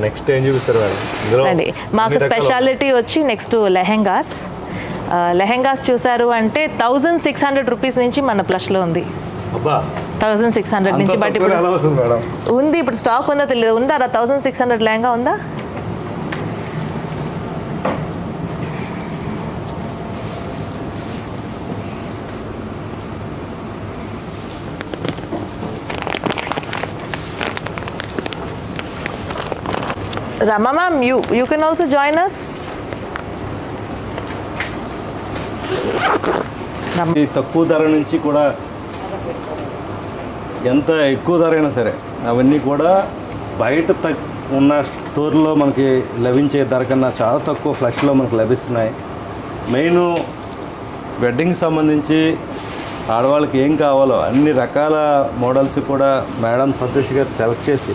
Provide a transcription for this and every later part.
Next ఏం చూపిస్తారు అండి మాకు స్పెషాలిటీ వచ్చి నెక్స్ట్ లెహెంగాస్. లెహెంగాస్ చూసారు అంటే థౌజండ్ సిక్స్ హండ్రెడ్ రూపీస్ నుంచి మన ప్లస్లో ఉంది. థౌజండ్ సిక్స్ హండ్రెడ్ నుంచి బట్ ఇప్పుడు ఉంది ఇప్పుడు స్టాక్ ఉందా తెలియదు ఉందా థౌజండ్ సిక్స్ హండ్రెడ్ లెహంగా ఉందా? Rama ma'am, you you can also join us. ఈ తక్కువ ధర నుంచి కూడా ఎంత ఎక్కువ ధర అయినా సరే అవన్నీ కూడా బయట తక్ ఉన్న స్టోర్లో మనకి లభించే ధర కన్నా చాలా తక్కువ ఫ్లష్లో మనకు లభిస్తున్నాయి మెయిన్ వెడ్డింగ్ సంబంధించి ఆడవాళ్ళకి ఏం కావాలో అన్ని రకాల మోడల్స్ కూడా మేడం సంతోష్ గారు సెలెక్ట్ చేసి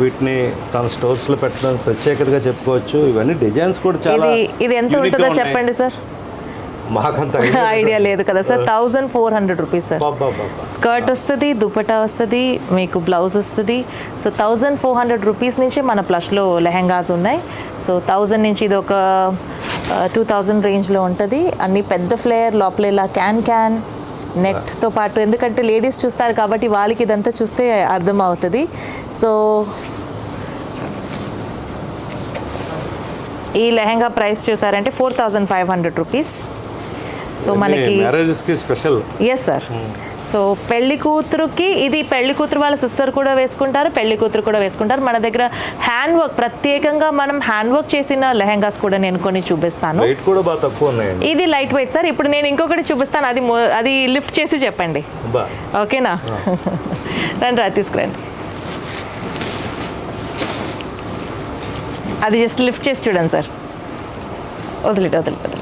వీటిని తన స్టోర్స్లో పెట్టడం ప్రత్యేకతగా చెప్పుకోవచ్చు. ఇవన్నీ డిజైన్స్ కూడా చాలా ఇది ఎంత ఉంటుందో. చెప్పండి సార్. మాకంత ఐడియా లేదు. కదా sir. Thousand four hundred rupees sir. Skirt వస్తుంది దుపట్టా వస్తుంది మీకు బ్లౌజ్ వస్తుంది. So thousand four hundred rupees నుంచే మన ప్లస్లో లెహెంగాస్ ఉన్నాయి. సో థౌజండ్ నుంచి ఇది ఒక టూ థౌజండ్ రేంజ్లో ఉంటుంది. అన్ని పెద్ద ఫ్లేయర్ లోపల ఇలా క్యాన్ క్యాన్. నెట్తో పాటు ఎందుకంటే లేడీస్ చూస్తారు కాబట్టి వాళ్ళకి ఇదంతా చూస్తే అర్థం అవుతుంది సో ఈ లెహెంగా ప్రైస్ చూసారంటే four thousand five hundred rupees. So మనకి మ్యారేజెస్కి స్పెషల్. ఎస్ సార్ సో పెళ్ళి కూతురుకి ఇది పెళ్ళి కూతురు వాళ్ళ సిస్టర్ కూడా వేసుకుంటారు పెళ్ళి కూతురు కూడా వేసుకుంటారు. మన దగ్గర హ్యాండ్ వర్క్ ప్రత్యేకంగా మనం హ్యాండ్ వర్క్ చేసిన లెహెంగాస్ కూడా నేను కొన్ని చూపిస్తాను. రేట్ కూడా బాగా తక్కువ ఉన్నాయండి. ఇది లైట్ వెయిట్ సార్ ఇప్పుడు నేను ఇంకొకటి చూపిస్తాను. అది అది లిఫ్ట్ చేసి చెప్పండి. ఓకేనా? రండి రా తీసుకురండి. అది జస్ట్ లిఫ్ట్ చేసి చూడండి సార్ వదిలేట వదిలేట వదిలేట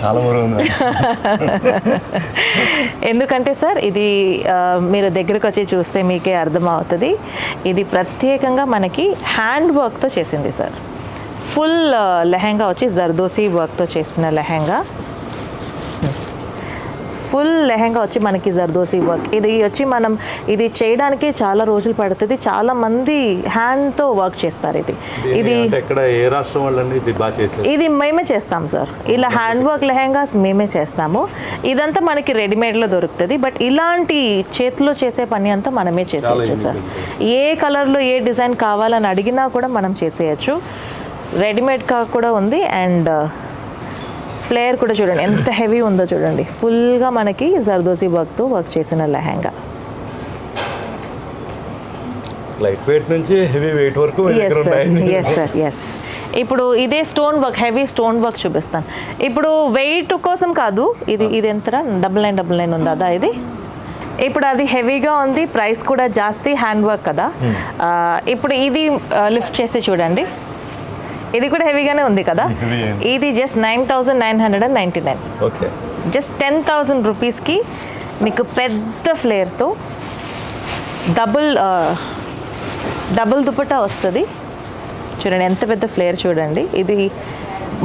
చాలా మరుగు ఉంది. ఎందుకంటే సార్ ఇది మీరు దగ్గరకు వచ్చి చూస్తే మీకే అర్థమవుతుంది. ఇది ప్రత్యేకంగా మనకి హ్యాండ్ వర్క్తో చేసింది సార్. ఫుల్ లెహెంగా వచ్చి జర్దోసి వర్క్తో చేసిన లెహెంగా. ఫుల్ లెహెంగా వచ్చి మనకి జర్దోసి వర్క్ ఇది వచ్చి మనం ఇది చేయడానికి చాలా రోజులు పడుతుంది. చాలా మంది హ్యాండ్తో వర్క్ చేస్తారు ఇది. ఇది ఏ రాష్ట్రం వాళ్ళండి ఇది బాగా చేశారు ఇది మేమే చేస్తాం సార్. ఇలా హ్యాండ్ వర్క్ లెహెంగాస్ మేమే చేస్తాము. ఇదంతా మనకి రెడీమేడ్లో దొరుకుతుంది. బట్ ఇలాంటి చేతిలో చేసే పని అంతా మనమే చేసేయచ్చు సార్. ఏ కలర్లో ఏ డిజైన్ కావాలని అడిగినా కూడా మనం చేసేయచ్చు. రెడీమేడ్ కా కూడా ఉంది. అండ్ ఫ్లేయర్ కూడా చూడండి. ఎంత హెవీ ఉందో చూడండి. ఫుల్గా మనకి జర్దోసి వర్క్తో వర్క్ చేసిన లెహెంగా. లైట్ వెయిట్ నుంచి హెవీ వెయిట్ వరకు ఎస్ సార్ ఎస్ ఇప్పుడు ఇదే stone work heavy stone work చూపిస్తాను. ఇప్పుడు వెయిట్ కోసం కాదు ఇది ఇది ఎంతరా డబుల్ నైన్ డబుల్ నైన్ ఉంది? అదా ఇది? ఇప్పుడు అది హెవీగా ఉంది ప్రైస్ కూడా జాస్తి హ్యాండ్ వర్క్ కదా. ఇప్పుడు ఇది లిఫ్ట్ చేసి చూడండి. ఇది కూడా హెవీగానే ఉంది కదా. ఇది just nine thousand nine hundred and ninety nine just ten thousand రూపీస్కి మీకు పెద్ద ఫ్లేర్తో డబుల్ డబుల్ దుపట్టా వస్తుంది. చూడండి ఎంత పెద్ద ఫ్లేర్ చూడండి. ఇది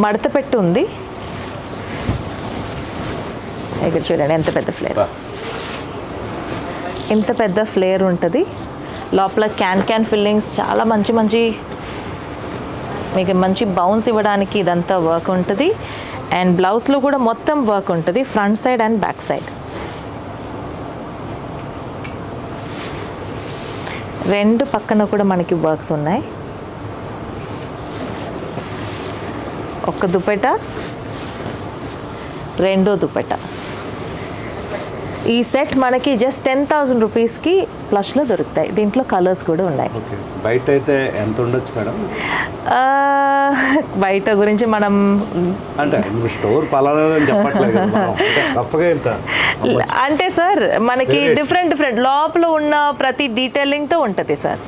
మడత పెట్టి ఉంది. ఇక్కడ చూడండి ఎంత పెద్ద ఫ్లేర్. ఇంత పెద్ద ఫ్లేర్ ఉంటుంది. లోపల క్యాన్ క్యాన్ ఫిల్లింగ్స్ చాలా మంచి మంచి మీకు మంచి బౌన్స్ ఇవ్వడానికి ఇదంతా వర్క్ ఉంటుంది. అండ్ బ్లౌజ్లో కూడా మొత్తం వర్క్ ఉంటుంది front side and back side రెండు పక్కన కూడా మనకి వర్క్స్ ఉన్నాయి. ఒక దుపెట రెండో దుపెట ఈ సెట్ మనకి జస్ట్ టెన్ థౌజండ్ రూపీస్కి ప్లస్లో దొరుకుతాయి. దీంట్లో కలర్స్ కూడా ఉన్నాయి. బయట అయితే ఎంత ఉండొచ్చు మేడం? బయట గురించి మనం అంటే స్టోర్. అంటే సార్ మనకి. Different different. లోపల ఉన్న ప్రతి డీటెయిలింగ్తో ఉంటుంది సార్.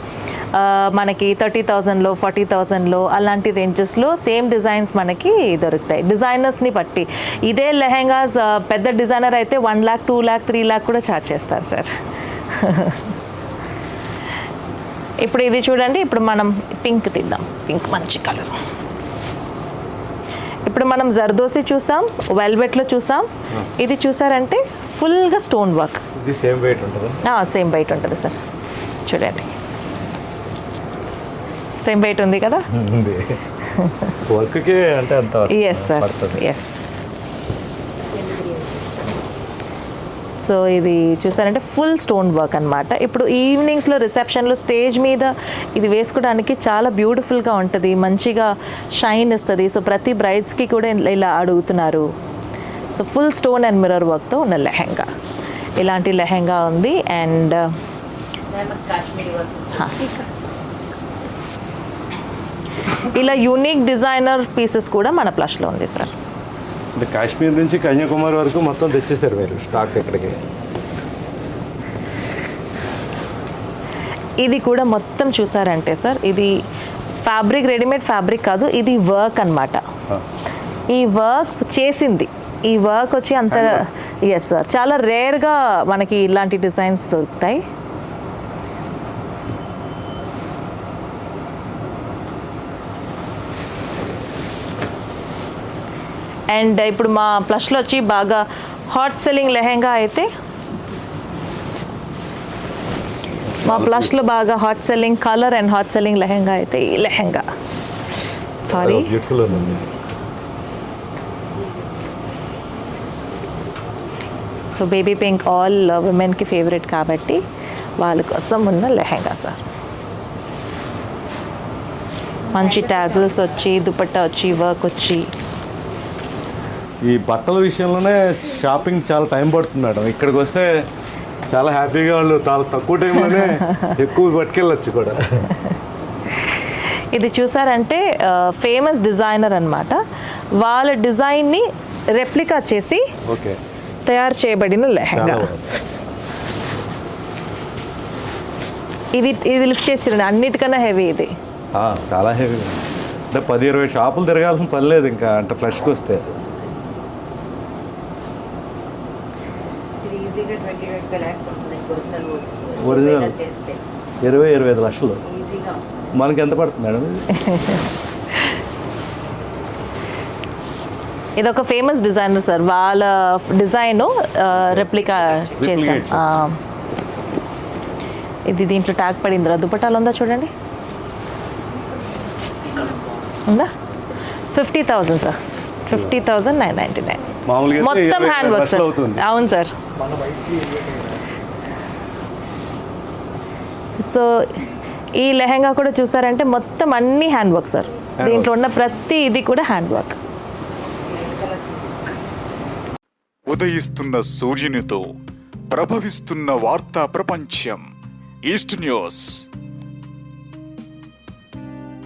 మనకి థర్టీ థౌజండ్లో ఫార్టీ థౌజండ్లో అలాంటి రేంజెస్లో సేమ్ డిజైన్స్ మనకి దొరుకుతాయి. డిజైనర్స్ని బట్టి. ఇదే లెహెంగాస్ పెద్ద డిజైనర్ అయితే one lakh two lakh three lakh కూడా ఛార్జ్ చేస్తారు సార్. ఇప్పుడు ఇది చూడండి ఇప్పుడు మనం పింక్ తీద్దాం పింక్ మంచి కలర్ ఇప్పుడు మనం జర్దోసి చూసాం వెల్వెట్లో చూసాం. ఇది చూసారంటే ఫుల్గా స్టోన్ వర్క్ ఇది సేమ్ వెయిట్ ఉంటుందా? సేమ్ బయట ఉంటుంది సార్. చూడండి. సేమ్ వెయిట్ ఉంది కదా? ఉంది. వర్క్కి అంటే అంత ఎస్ సార్ ఎస్ సో ఇది చూసారంటే ఫుల్ స్టోన్ వర్క్ అనమాట ఇప్పుడు ఈవినింగ్స్లో రిసెప్షన్లో స్టేజ్ మీద ఇది వేసుకోవడానికి చాలా బ్యూటిఫుల్గా ఉంటుంది మంచిగా షైన్ ఇస్తుంది. సో ప్రతి బ్రైడ్స్కి కూడా ఇలా- అడుగుతున్నారు. So full stone and mirror వర్క్తో ఉన్న లెహెంగా. ఇలాంటి లెహెంగా ఉంది అండ్ ఇలా యూనిక్ డిజైనర్ పీసెస్ కూడా మన ప్లస్లో ఉంది సార్. అంటే కాశ్మీర్ నుంచి కన్యాకుమారి వరకు మొత్తం తెచ్చేసారు మీరు స్టాక్ ఇక్కడికి. ఇది కూడా మొత్తం చూసారంటే సార్ ఇది ఫ్యాబ్రిక్ రెడీమేడ్ ఫ్యాబ్రిక్ కాదు ఇది వర్క్ అన్నమాట. ఈ వర్క్ చేసింది. ఈ వర్క్ వచ్చి అంత ఎస్ సార్ చాలా రేర్గా మనకి ఇలాంటి డిజైన్స్ దొరుకుతాయి. అండ్ ఇప్పుడు మా ప్లస్లో వచ్చి బాగా హాట్ సెల్లింగ్ లెహెంగా అయితే మా ప్లస్లో బాగా hot selling colour and hot selling lehenga అయితే ఈ lehenga. Sorry so baby pink all ఉమెన్కి ఫేవరెట్ కాబట్టి వాళ్ళ కోసం ఉన్న లెహెంగా సార్ మంచి టాజిల్స్ వచ్చి దుపట్టా వచ్చి వర్క్ వచ్చి ఈ బట్టల విషయంలోనే షాపింగ్ చాలా టైం పడుతుంది మేడం. ఇక్కడికి వస్తే చాలా హ్యాపీగా వాళ్ళు చాలా తక్కువ టైంలోనే ఎక్కువ పట్టుకెళ్ళచ్చు కూడా. ఇది చూసారంటే ఫేమస్ డిజైనర్ అన్నమాట. వాళ్ళ డిజైన్ని రెప్లికా చేసి ఓకే. తయారు చేయబడిన లెహెంగా. ఇది ఇది లిఫ్ట్ చేసి చూడండి అన్నిటికన్నా హెవీ ఇది. చాలా హెవీ అంటే పది ఇరవై షాపులు తిరగాల్సిన పని లేదు ఇంకా అంటే ఫ్రెష్కి వస్తే. ఒరిజినల్ ఇరవై ఇరవై ఐదు లక్షలు. ఈజీగా మనకి ఎంత పడుతుంది మేడం? ఇది? ఒక ఫేమస్ డిజైనర్ సార్. వాళ్ళ డిజైన్ రెప్లికా చేశాం. Replicate ఆ, ఇది దీంట్లో ట్యాగ్ పడింది రా దుపట్టాలు ఉందా చూడండి? ఉందా? Fifty thousand sir fifty thousand nine ninety nine. మొత్తం హ్యాండ్ వర్క్ సార్ అవును సార్. సో ఈ లెహంగా కూడా చూసారంటే మొత్తం అన్ని హ్యాండ్ వర్క్ సార్. దీంట్లో ఉన్న ప్రతి ఇది కూడా హ్యాండ్ వర్క్. ఉదయిస్తున్న సూర్యునితో ప్రభవిస్తున్న వార్తా ప్రపంచం ఈస్ట్ న్యూస్.